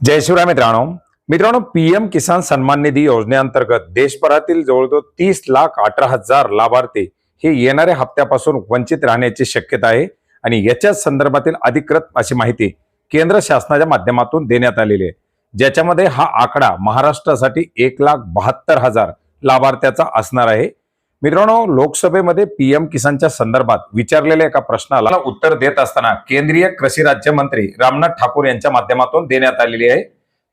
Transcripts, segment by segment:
जय शिवराय मित्रांनो. मित्रांनो पीएम किसान सन्मान निधी योजनेअंतर्गत देशभरातील जवळजवळ तीस लाख अठरा हजार लाभार्थी हे येणाऱ्या हप्त्यापासून वंचित राहण्याची शक्यता आहे आणि याच्याच संदर्भातील अधिकृत अशी माहिती केंद्र शासनाच्या माध्यमातून देण्यात आलेली आहे. ज्याच्यामध्ये हा आकडा महाराष्ट्रासाठी एक लाख बहात्तर हजार लाभार्थ्याचा असणार आहे. मित्रांनो लोकसभेमध्ये पीएम किसानच्या संदर्भात विचारलेल्या एका प्रश्नाला उत्तर देत असताना केंद्रीय कृषी राज्यमंत्री रामनाथ ठाकूर यांच्या माध्यमातून देण्यात आलेली आहे.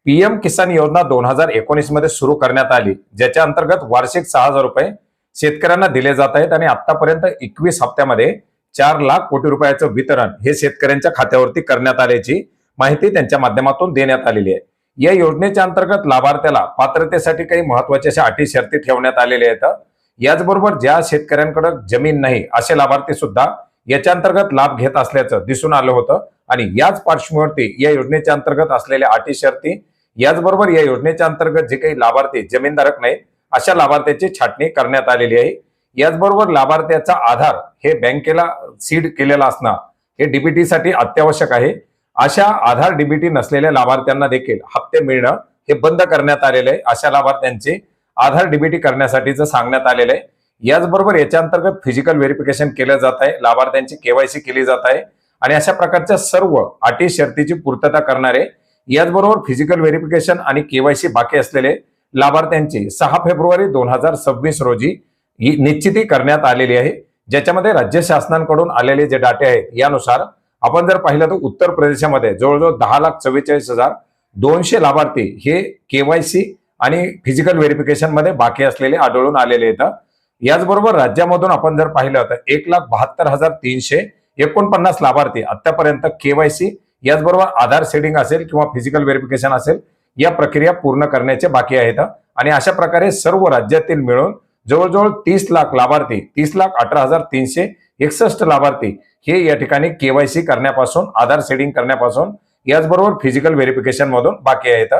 पीएम किसान योजना दोन हजार एकोणीसमध्ये सुरू करण्यात आली ज्याच्या अंतर्गत वार्षिक सहा हजार रुपये शेतकऱ्यांना दिले जात आहेत आणि आतापर्यंत एकवीस हप्त्यामध्ये चार लाख कोटी रुपयाचं वितरण हे शेतकऱ्यांच्या खात्यावरती करण्यात आल्याची माहिती त्यांच्या माध्यमातून देण्यात आलेली आहे. या योजनेच्या अंतर्गत लाभार्थ्याला पात्रतेसाठी काही महत्त्वाच्या अशा अटी शर्ती ठेवण्यात आलेल्या आहेत. याचबरोबर ज्या शेतकऱ्यांकडे जमीन नाही असे लाभार्थी सुद्धा याच्या अंतर्गत लाभ घेत असल्याचं दिसून आलं होतं. आणि याच पार्श्वभूमीवरती या योजनेच्या अंतर्गत असलेल्या अटी शर्ती याचबरोबर या योजनेच्या अंतर्गत जे काही लाभार्थी जमीनधारक नाहीत अशा लाभार्थ्याची छाटणी करण्यात आलेली आहे. याचबरोबर लाभार्थ्याचा आधार हे बँकेला सीड केलेला असणं हे डीबीटी साठी अत्यावश्यक आहे. अशा आधार डीबीटी नसलेल्या लाभार्थ्यांना देखील हप्ते मिळणं हे बंद करण्यात आलेलं आहे. अशा लाभार्थ्यांचे आधार डीबीटी करण्यासाठीचं सांगण्यात आलेलं आहे. याचबरोबर याच्या अंतर्गत फिजिकल व्हेरिफिकेशन केलं जात आहे. लाभार्थ्यांची केवायसी केली जात आहे. आणि अशा प्रकारच्या सर्व अटी शर्तीची पूर्तता करणारे याचबरोबर फिजिकल व्हेरिफिकेशन आणि केवायसी बाकी असलेले लाभार्थ्यांची सहा फेब्रुवारी दोन हजार सव्वीस रोजी ही निश्चिती करण्यात आलेली आहे. ज्याच्यामध्ये राज्य शासनांकडून आलेले जे डाटे आहेत यानुसार आपण जर पाहिलं तर उत्तर प्रदेशामध्ये जवळजवळ दहा लाख चव्वेचाळीस हजार दोनशे लाभार्थी हे केवायसी आणि फिजिकल व्हेरिफिकेशनमध्ये बाकी असलेले आढळून आलेले आहेत याचबरोबर राज्यामधून आपण जर पाहिलं तर एक लाख बहात्तर हजार तीनशे एकोणपन्नास लाभार्थी आतापर्यंत केवायसी याचबरोबर आधार सेडिंग असेल किंवा फिजिकल व्हेरिफिकेशन असेल या प्रक्रिया पूर्ण करण्याचे बाकी आहेत. आणि अशा प्रकारे सर्व राज्यातील मिळून जवळजवळ तीस लाख लाभार्थी तीस लाख अठरा हजार तीनशे एकसष्ट लाभार्थी हे या ठिकाणी केवायसी करण्यापासून आधार सेडिंग करण्यापासून याचबरोबर फिजिकल व्हेरिफिकेशन मधून बाकी आहेत.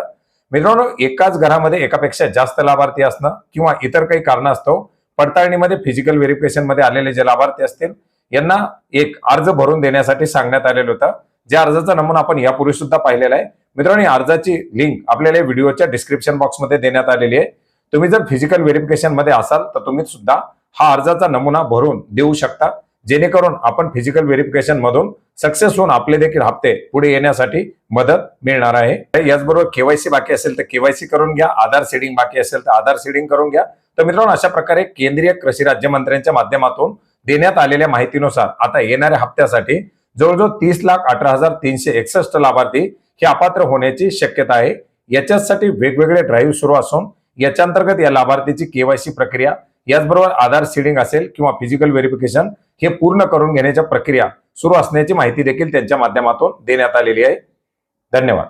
मित्रांनो एकाच घरामध्ये एकापेक्षा जास्त लाभार्थी असणं किंवा इतर काही कारण असतो पडताळणीमध्ये फिजिकल व्हेरिफिकेशनमध्ये आलेले जे लाभार्थी असतील यांना एक अर्ज भरून देण्यासाठी सांगण्यात आलेलं होतं. ज्या अर्जाचा नमुना आपण यापूर्वी सुद्धा पाहिलेला आहे. मित्रांनो या अर्जाची लिंक आपल्याला व्हिडिओच्या डिस्क्रिप्शन बॉक्समध्ये देण्यात आलेली आहे. तुम्ही जर फिजिकल व्हेरिफिकेशनमध्ये असाल तर तुम्ही सुद्धा हा अर्जाचा नमुना भरून देऊ शकता. जेणेकरून आपण फिजिकल व्हेरिफिकेशन मधून सक्सेस होऊन आपले देखील हप्ते पुढे येण्यासाठी मदत मिळणार आहे. याचबरोबर केवायसी बाकी असेल तर केवायसी करून घ्या आधार सेडिंग बाकी असेल तर आधार सेडिंग करून घ्या. तर मित्रांनो अशा प्रकारे केंद्रीय कृषी राज्यमंत्र्यांच्या माध्यमातून देण्यात आलेल्या माहितीनुसार आता येणाऱ्या हप्त्यासाठी जवळजवळ तीस लाख अठरा हजार तीनशे एकसष्ट लाभार्थी हे अपात्र होण्याची शक्यता आहे. याच्यासाठी वेगवेगळे ड्राईव्ह सुरू असून याच्या अंतर्गत या लाभार्थीची केवायसी प्रक्रिया याचबरोबर आधार सीडिंग असेल किंवा फिजिकल व्हेरिफिकेशन हे पूर्ण करून घेण्याच्या प्रक्रिया सुरू असण्याची माहिती देखील त्यांच्या माध्यमातून देण्यात आलेली आहे. धन्यवाद.